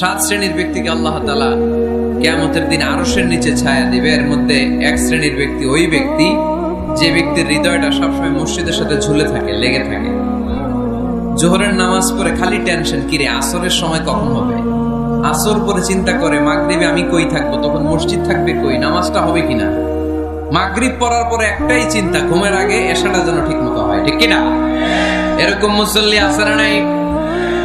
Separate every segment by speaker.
Speaker 1: সাত শ্রেণির ব্যক্তিকে আল্লাহ তালা কেয়ামতের দিন আরসের নিচে ছায়া দিবে। এর মধ্যে এক শ্রেণির ব্যক্তি ওই ব্যক্তি যে ব্যক্তির হৃদয়টা সবসময় মসজিদের সাথে ঝুলে থাকে, লেগে থাকে। জোহরের নামাজ পড়ে খালি টেনশন কিরে আসরের সময় কখন হবে? আসর পরে চিন্তা করে, মাগরিবে আমি কই থাকব? তখন মসজিদ থাকবে কই, নামাজটা হবে কিনা? মাগরিব পড়ার পরে একটাই চিন্তা, ঘুমের আগে এসাটা যেন ঠিক মতো হয়। ঠিক কিনা? এরকম মুসল্লি আসারা নাই?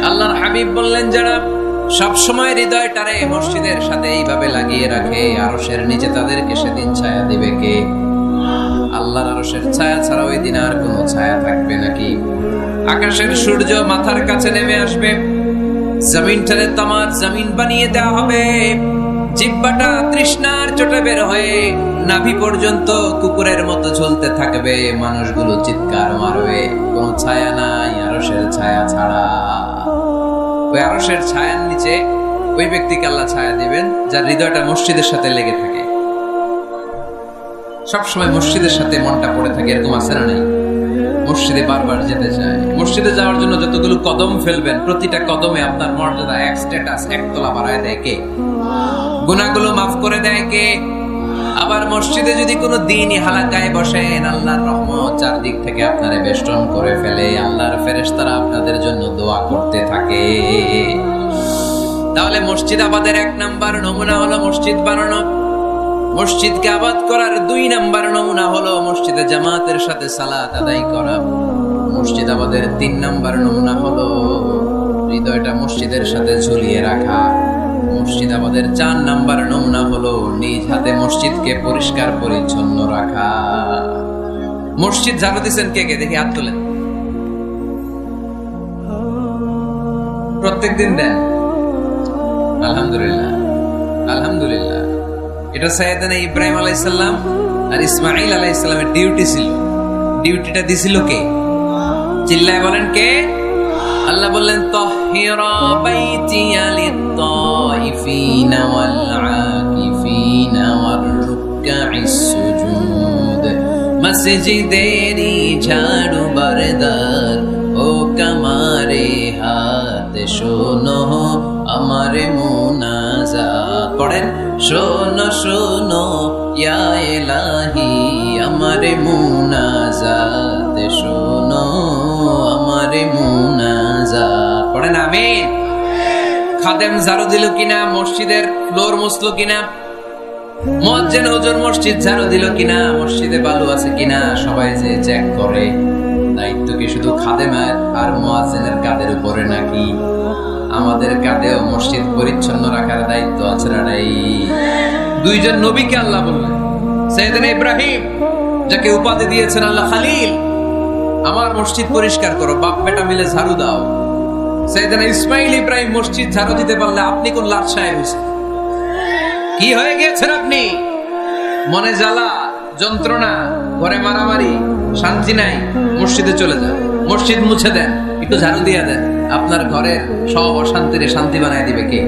Speaker 1: আল্লাহর হাবিব বললেন, যারা সব সময় হৃদয়টারে মসজিদের সাথে এইভাবে লাগিয়ে রাখে, আরশের নিচে তাদেরকে সেদিন ছায়া দিবে কে? আল্লাহর আরশের ছায়া ছাড়া ওই দিন আর কোনো ছায়া থাকবে নাকি? আকাশের সূর্য মাথার কাছে নেমে আসবে জমিনটারে তামার জমিন বানিয়ে দেওয়া হবে। জিব্বাটা তৃষ্ণার চোটে বের হয়ে নাভি পর্যন্ত কুকুরের মতো ঝুলতে থাকবে, মানুষগুলো চিৎকার মারবে, কোনো ছায়া নাই, আরশের ছায়া ছাড়া। ওই আরশের ছায়ার নিচে ওই ব্যক্তিকে আল্লাহ ছায়া দিবেন, যার হৃদয়টা মসজিদের সাথে লেগে থাকে। সবসময় মসজিদের সাথে মনটা পড়ে থাকে, এরকম আছে না নাই? মসজিদে বারবার যেতে চায়। মসজিদে যাওয়ার জন্য যতগুলো কদম ফেলবেন, প্রতিটা কদমে আপনার মর্যাদা, এক স্ট্যাটাস একতলা বাড়ায় দেয় কে? গুণাগুলো মাফ করে দেয় কে? আবার মসজিদে যদি কোনো দিনই হালাকায় বসেন, আল্লাহর রহমত চারদিক থেকে আপনারে বেষ্টন করে ফেলে। আল্লাহর ফেরেশতারা আপনাদের জন্য দোয়া করতে থাকে। তাহলে মসজিদ আবাদের এক নাম্বার নমুনা হলো মসজিদ বানানো। মসজিদকে আবাদ করার দুই নাম্বার নমুনা হলো মসজিদে জামাতের সাথে সালাত আদায় করা। মসজিদ আবাদের তিন নাম্বার নমুনা হলো হৃদয়টা মসজিদের সাথে ঝুলিয়ে রাখা। আমাদের চার নাম্বার নমুনা হলো নিজ হাতে মসজিদকে পরিষ্কার পরিচ্ছন্ন রাখা। মসজিদ ঝাড়ু দিচ্ছেন কে কে? দেখি, হাত তোলেন। প্রত্যেক দিন দেন। আলহামদুলিল্লাহ আলহামদুলিল্লাহ। এটা ইব্রাহিম আলাইসাল্লাম আর ইসমাইল আলাইসাল্লামের ডিউটি ছিল। ডিউটিটা দিছিল কে? চিল্লায় বলেন কে? আল্লাহ বললেন তহিরা বাইতিয়া লিত-তাইফিনা ওয়াল আকিফিনা ওয়ার রুকআইস সুজুদ। মসজিদেরি ঝাড়ু বারদার, ও কামারে হাত শোনো, আমারে মুনাজাত পড়েন, শোনো শোনো, ইয়া এলাহি আমারে মুনাজাত শোনো। খাদেম ঝাড়ু দিল কিনা? মসজিদের ফ্লোর মুছলো কিনা? মজ্জেন হুজুর মসজিদ ঝাড়ু দিল কিনা? মসজিদে বালু আছে কিনা? সবাই যে চেক করে। দায়িত্ব কি শুধু খাদেমের আর কাদের উপরে নাকি? আমাদের মসজিদ পরিচ্ছন্ন রাখার দায়িত্ব আছে না নাই? দুইজন নবীকে আল্লাহ বললেন, সৈয়দিন ইব্রাহিম, যাকে উপাধি দিয়েছেন আল্লাহ খালিল, আমার মসজিদ পরিষ্কার করো বাপ বেটা মিলে ঝাড়ু দাও। সৈয়দিন ইসমাইল ইব্রাহিম মসজিদ ঝাড়ু দিতে পারলে আপনি কোন লাট কি হয়ে গেছেন আপনি? মনে জ্বালা, যন্ত্রণা, ঘরে মারামারি, শান্তি নাই, মসজিদে চলে যান। মসজিদ মুছে দেন, একটু ঝাড়ু দিয়ে দেন। আপনার ঘরে সব অশান্তিরে শান্তি বানায় দিবে কে?